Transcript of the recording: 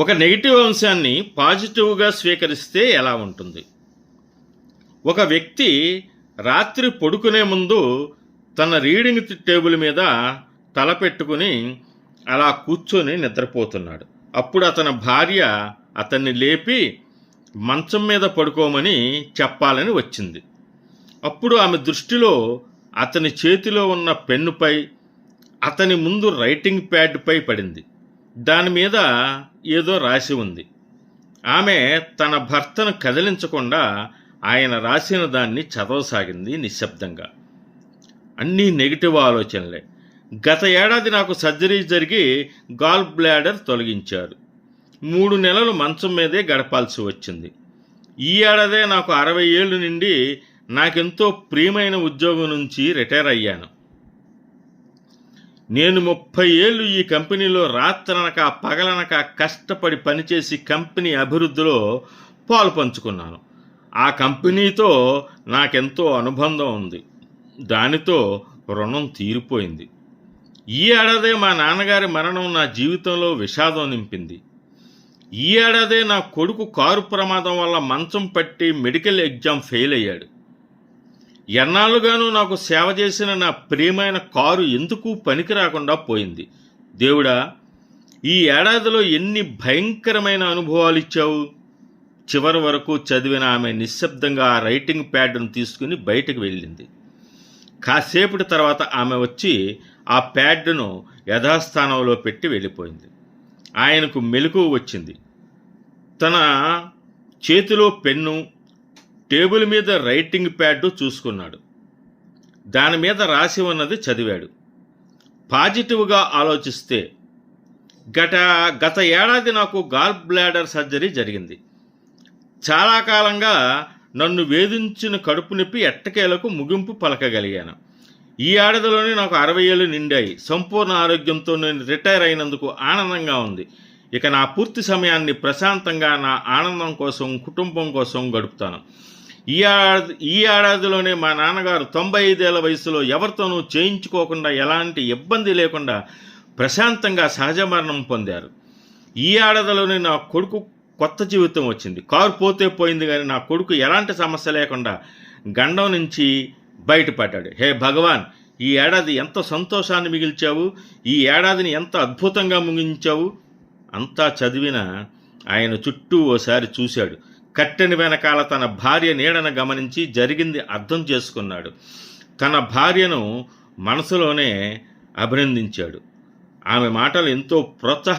ఒక నెగిటివ్ అంశాన్ని పాజిటివ్గా స్వీకరిస్తే ఎలా ఉంటుంది? ఒక వ్యక్తి రాత్రి పడుకునే ముందు తన రీడింగ్ టేబుల్ మీద తల పెట్టుకుని అలా కూర్చొని నిద్రపోతున్నాడు. అప్పుడు అతని భార్య అతన్ని లేపి మంచం మీద పడుకోమని చెప్పాలని వచ్చింది. అప్పుడు ఆమె దృష్టిలో అతని చేతిలో ఉన్న పెన్నుపై అతని ముందు రైటింగ్ ప్యాడ్పై పడింది. దాని మీద ఏదో రాసి ఉంది. ఆమె తన భర్తను కదిలించకుండా ఆయన రాసిన దాన్ని చదవసాగింది నిశ్శబ్దంగా. అన్నీ నెగిటివ్ ఆలోచనలే. గత ఏడాది నాకు సర్జరీ జరిగి గాల్ బ్లాడర్ తొలగించారు. మూడు నెలలు మంచం మీదే గడపాల్సి వచ్చింది. ఈ ఏడాదే నాకు అరవై ఏళ్ళు నుండి నాకెంతో ప్రియమైన ఉద్యోగం నుంచి రిటైర్ అయ్యాను. నేను ముప్పై ఏళ్ళు ఈ కంపెనీలో రాత్రనక పగలనక కష్టపడి పనిచేసి కంపెనీ అభివృద్ధిలో పాలు పంచుకున్నాను. ఆ కంపెనీతో నాకెంతో అనుబంధం ఉంది. దానితో రుణం తీరిపోయింది. ఈ ఏడాదే మా నాన్నగారి మరణం నా జీవితంలో విషాదం నింపింది. ఈ ఏడాదే నా కొడుకు కారు ప్రమాదం వల్ల మంచం పట్టి మెడికల్ ఎగ్జామ్ ఫెయిల్ అయ్యాడు. ఎన్నాళ్ళుగానూ నాకు సేవ చేసిన నా ప్రియమైన కారు ఎందుకు పనికి రాకుండా పోయింది? దేవుడా ఈ ఏడాదిలో ఎన్ని భయంకరమైన అనుభవాలు ఇచ్చావు చివరి వరకు చదివిన ఆమె నిశ్శబ్దంగా ఆ రైటింగ్ ప్యాడ్ను తీసుకుని బయటకు వెళ్ళింది. కాసేపటి తర్వాత ఆమె వచ్చి ఆ ప్యాడ్ను యథాస్థానంలో పెట్టి వెళ్ళిపోయింది. ఆయనకు మెలకువ వచ్చింది. తన చేతిలో పెన్ను టేబుల్ మీద రైటింగ్ ప్యాడ్ చూసుకున్నాడు. దాని మీద రాసి ఉన్నది చదివాడు. పాజిటివ్గా ఆలోచిస్తే గత గత ఏడాది నాకు గాల్ బ్లాడర్ సర్జరీ జరిగింది. చాలా కాలంగా నన్ను వేధించిన కడుపు నొప్పి ఎట్టకేలకు ముగింపు పలకగలిగాను. ఈ ఏడాదిలోనే నాకు అరవై ఏళ్ళు నిండాయి. సంపూర్ణ ఆరోగ్యంతో నేను రిటైర్ అయినందుకు ఆనందంగా ఉంది. ఇక నా పూర్తి సమయాన్ని ప్రశాంతంగా నా ఆనందం కోసం కుటుంబం కోసం గడుపుతాను. ఈ ఏడాది ఈ ఏడాదిలోనే మా నాన్నగారు తొంభై ఐదేళ్ళ వయసులో ఎవరితోనూ చేయించుకోకుండా ఎలాంటి ఇబ్బంది లేకుండా ప్రశాంతంగా సహజ మరణం పొందారు. ఈ ఏడాదిలోనే నా కొడుకు కొత్త జీవితం వచ్చింది. కారు పోతే పోయింది కానీ నా కొడుకు ఎలాంటి సమస్య లేకుండా గండం నుంచి బయటపడ్డాడు. హే భగవాన్ ఈ ఏడాది ఎంత సంతోషాన్ని మిగిల్చావు? ఈ ఏడాదిని ఎంత అద్భుతంగా ముగించావు? అంతా చదివిన ఆయన చుట్టూ ఓసారి చూశాడు. కట్టెని వెనకాల తన భార్య నీడను గమనించి జరిగింది అర్థం చేసుకున్నాడు. తన భార్యను మనసులోనే అభినందించాడు. ఆమె మాటలు ఎంతో ప్రోత్సాహ